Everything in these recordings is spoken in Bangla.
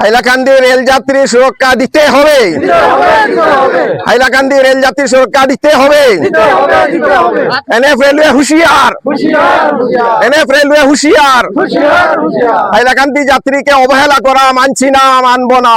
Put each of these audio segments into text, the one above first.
হাইলাকান্দি রেল যাত্রী সুরক্ষা দিতে হবে। হাইলাকান্দি রেল যাত্রী সুরক্ষা দিতে হবে। এনএফ রেলওয়ে হুশিয়ার। এনএফ রেলওয়ে হুশিয়ার। হাইলাকান্দি যাত্রীকে অবহেলা করা মানছি না, মানব না।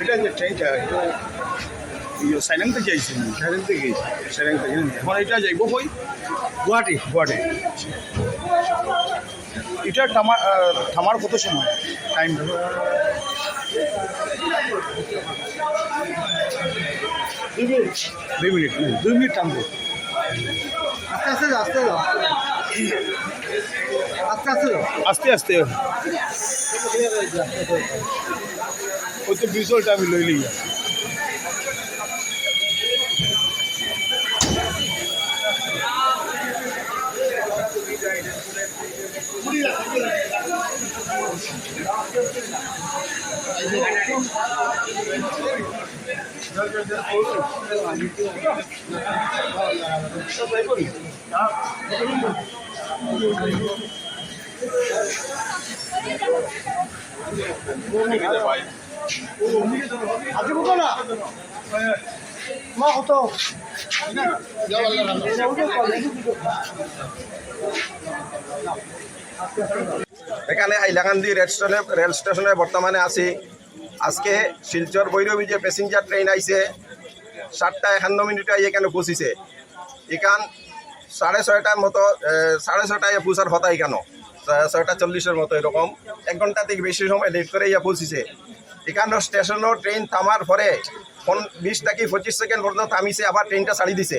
এটা যে ট্রেনটা এটা ইয়ে সাইলেন থেকে আইছে সাইলেন থেকে সাইলেন থেকে এখন এটা যাইব কই গুয়াহাটি গুয়াহাটি এটা থামা আহ, থামার কত সময় টাইম দুই মিনিট দুই মিনিট থামবো আস্তে আস্তে আস্তে। আস্তে আস্তে আস্তে আস্তে। ওই তো বিজলটা আমি লই লই এখানে হাইলাকান্দি রেল স্টেশনে রেল স্টেশনে বর্তমানে আছি। আজকে শিলচর বৈরবী যে প্যাসেঞ্জার ট্রেন আইছে, সাতটা একান্ন মিনিটে এখানে পৌঁছিছে। এখান সাড়ে ছয়টার মতো সাড়ে ছয়টায় পৌঁছার হতা কেন? ছয়টা চল্লিশের মতো এরকম। এক ঘণ্টা থেকে বেশি সময় লেট করে ইয়া পৌঁছিছে। এখানে স্টেশনও ট্রেন থামার পরে বিশ থেকে পঁচিশ সেকেন্ড পর্যন্ত থামিছে, আবার ট্রেনটা ছাড়ি দিছে।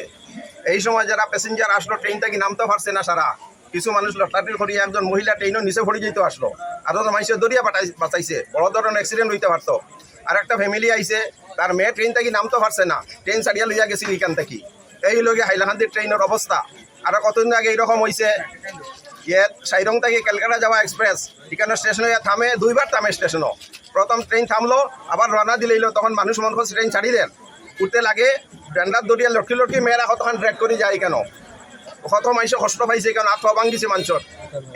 এই সময় যারা প্যাসেঞ্জার আসলো, ট্রেনটা কি নামতে পারছে না সারা। কিছু মানুষ লটারির করিয়া একজন মহিলা ট্রেনও নিচে পড়ে যেতে আসলো। আরও মানুষের দরিয়া বাটাই বাঁচাইছে। বড় ধরনের অ্যাক্সিডেন্ট হইতে পারতো। আর একটা ফ্যামিলি আইছে, তার মেয়ে ট্রেন থেকে নামতে পারছে না। ট্রেন ছাড়িয়া লইয়া গেছি এখান থেকে। এই লগে হাইলাকান্দির ট্রেনের অবস্থা। আর কতদিন আগে এইরকম হয়েছে ইয়াত সাইরং থেকে ক্যালকাটা যাওয়া এক্সপ্রেস এখানে স্টেশনে থামে, দুইবার থামে স্টেশনও। প্রথম ট্রেন থামলো, আবার রওনা দিলেইল তখন মানুষ মনে করছে ট্রেন ছাড়ি দেন। উঠতে লাগে ব্যান্ডার দরিয়া লটকি লটকি মেয়েরা কতক্ষণ ড্রেক করে যায় কেন? কত মানুষ কষ্ট পাইছে কেন? আত্মা ভাঙিছে মানুষের।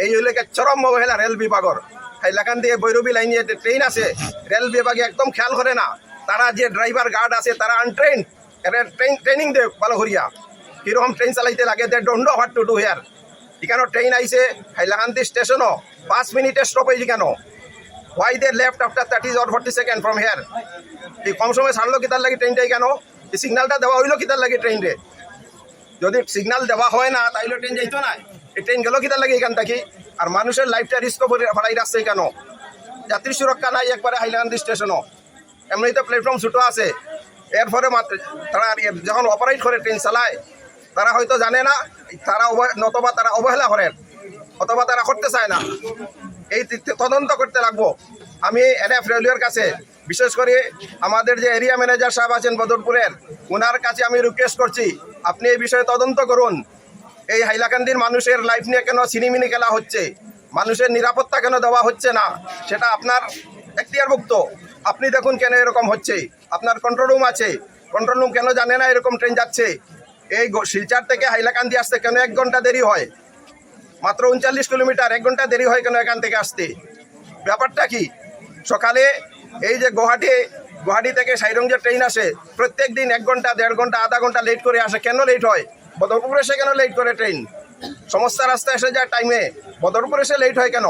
এই হইলে চরম অবহেলা রেল বিভাগর হাইলাকান দিয়ে বৈরবী লাইনে যে ট্রেন আছে, রেল বিভাগে একদম খেয়াল করে না। তারা যে ড্রাইভার গার্ড আছে, তারা আনট্রেন ট্রেন ট্রেনিং দে ভালো করিয়া কীরকম ট্রেন চালাইতে লাগে they know what to do here এখানে ট্রেন আইছে হাইলাকান্দি স্টেশনও পাঁচ মিনিটে স্টপ হয়েছে কেন? Why they left after thirty or forty second from here এই কম সময় ছাড়লো কিতার লাগে ট্রেনটাই কেন? এই সিগনালটা দেওয়া হইল কিতার লাগে ট্রেনরে যদি সিগনাল দেওয়া হয় না, তাইলে ট্রেন যাইতো না। এই ট্রেন গেল কিতার লাগে এখান থেকে? আর মানুষের লাইফটা রিস্ক ভাড়াই রাখছে কেন? যাত্রী সুরক্ষা নাই একবারে হাইলাকান্দি স্টেশনও এমনিতে প্ল্যাটফর্ম ছোটো আছে। এর ফলে মাত্র তারা যখন অপারেট করে ট্রেন চালায়, তারা হয়তো জানে না, তারা নতবা তারা অবহেলা করেন। অথবা তারা করতে চায় না। এই তদন্ত করতে লাগবো। আমি এনএফ রেলওয়ের কাছে, বিশেষ করে আমাদের যে এরিয়া ম্যানেজার সাহেব আছেন বদরপুরের ওনার কাছে আমি রিকোয়েস্ট করছি, আপনি এই বিষয়ে তদন্ত করুন। এই হাইলাকান্দির মানুষের লাইফ নিয়ে কেন সিনিমিনি খেলা হচ্ছে? মানুষের নিরাপত্তা কেন দেওয়া হচ্ছে না? সেটা আপনার এখতিয়ারভুক্ত আপনি দেখুন কেন এরকম হচ্ছে। আপনার কন্ট্রোল রুম আছে। কন্ট্রোল রুম কেন জানে না এরকম ট্রেন যাচ্ছে। এই শিলচর থেকে হাইলাকান্দি আসতে কেন এক ঘণ্টা দেরি হয়? মাত্র উনচল্লিশ কিলোমিটার, এক ঘণ্টা দেরি হয় কেন এখান থেকে আসতে? ব্যাপারটা কি? সকালে এই যে গুয়াহাটি গুয়াহাটি থেকে সাইরং যে ট্রেন আসে, প্রত্যেক দিন এক ঘণ্টা, দেড় ঘণ্টা, আধা ঘণ্টা লেট করে আসে। কেন লেট হয়? বদরপুর এসে কেন লেট করে ট্রেন সমস্ত রাস্তা এসে যায় টাইমে বদরপুর এসে লেট হয় কেন?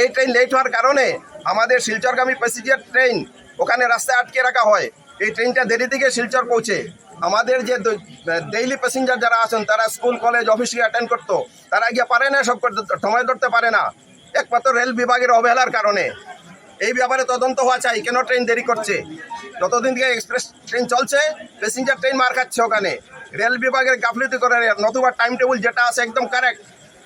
এই ট্রেন লেট হওয়ার কারণে আমাদের শিলচরগামী প্যাসেঞ্জার ট্রেন ওখানে রাস্তায় আটকে রাখা হয়। এই ট্রেনটা দেরি থেকে শিলচর পৌঁছে। আমাদের যে ডেইলি প্যাসেঞ্জার যারা আছেন, তারা স্কুল কলেজ অফিস গিয়ে অ্যাটেন্ড করতো। তারা গিয়ে পারে না, সব করতে সময় ধরতে পারে না। একমাত্র রেল বিভাগের অবহেলার কারণে। এই ব্যাপারে তদন্ত হওয়া চাই, কেন ট্রেন দেরি করছে? যতদিন থেকে এক্সপ্রেস ট্রেন চলছে প্যাসেঞ্জার ট্রেন মার খাচ্ছে ওখানে। রেল বিভাগের গাফলিতি করে নতুবা টাইম টেবিল যেটা আছে একদম কারেক্ট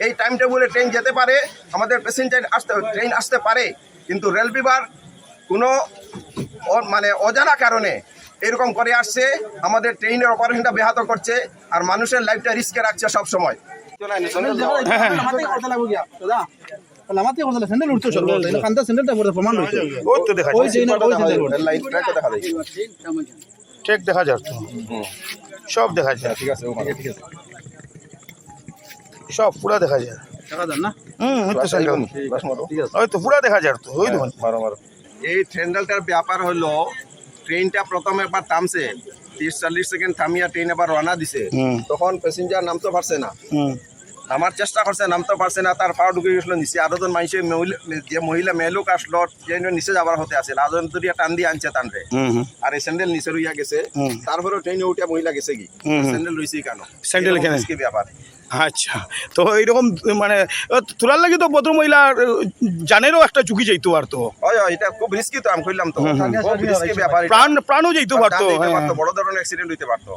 এই টাইম টেবিলে ট্রেন যেতে পারে। আমাদের প্যাসেঞ্জার আসতে ট্রেন আসতে পারে। কিন্তু রেল বিভাগ কোনো মানে অজানা কারণে এরকম করে আসছে আমাদের ট্রেনের অপারেশনটা ব্যাহত করছে আর মানুষের লাইফটা রিস্কে রাখছে সব সময়। লামাতে কথা স্যান্ডেল উঠতো সব কান্তা স্যান্ডেলটা পড়ে প্রমাণ হইতো ওই তো দেখা ওই যায় যে না ওই স্যান্ডেল পড়ে লাইট ট্র্যাকও দেখা যায় ঠিক দেখা যায় সব দেখা যায় ঠিক আছে সব পুরা দেখা যায় টাকা দেন না হুম ওই তো স্যান্ডেল ঠিক আছে ওই তো পুরা দেখা যায় তো ওই দেখুন মারো মারো। এই ট্রেনডালটার ব্যাপার হলো ট্রেনটা প্রথমে একবার থামছে। তিরিশ চল্লিশ সেকেন্ড থামিয়া ট্রেন এবার রওনা দিছে। তখন প্যাসেঞ্জার নামতে পারছে না। নামার চেষ্টা করছে নামতে পারছে না তার পাওয়া ঢুকে গেছিল নিচে। আরও জন মানুষের যে মহিলা মেয়েলোক আসলো নিচে যাবার হতে আছে। আজন দরিয়া টান দিয়ে আনছে টানরে আর এই স্যান্ডেল নিচে রইয়া গেছে। তারপরে ট্রেনে উঠে মহিলা গেছে কি। স্যান্ডেল রইছে কেন স্যান্ডেল risky ব্যাপার আচ্ছা। তো এইরকম মানে তোলার লাগে তো ভদ্র মহিলা জানেরও একটা ঝুঁকি যাইতো আর তো। এটা খুব রিস্কি তো আমি কইলাম তো। ব্যাপার প্রাণ প্রাণও যাইতো পারতো, বড় ধরনের অ্যাক্সিডেন্ট হইতে পারতো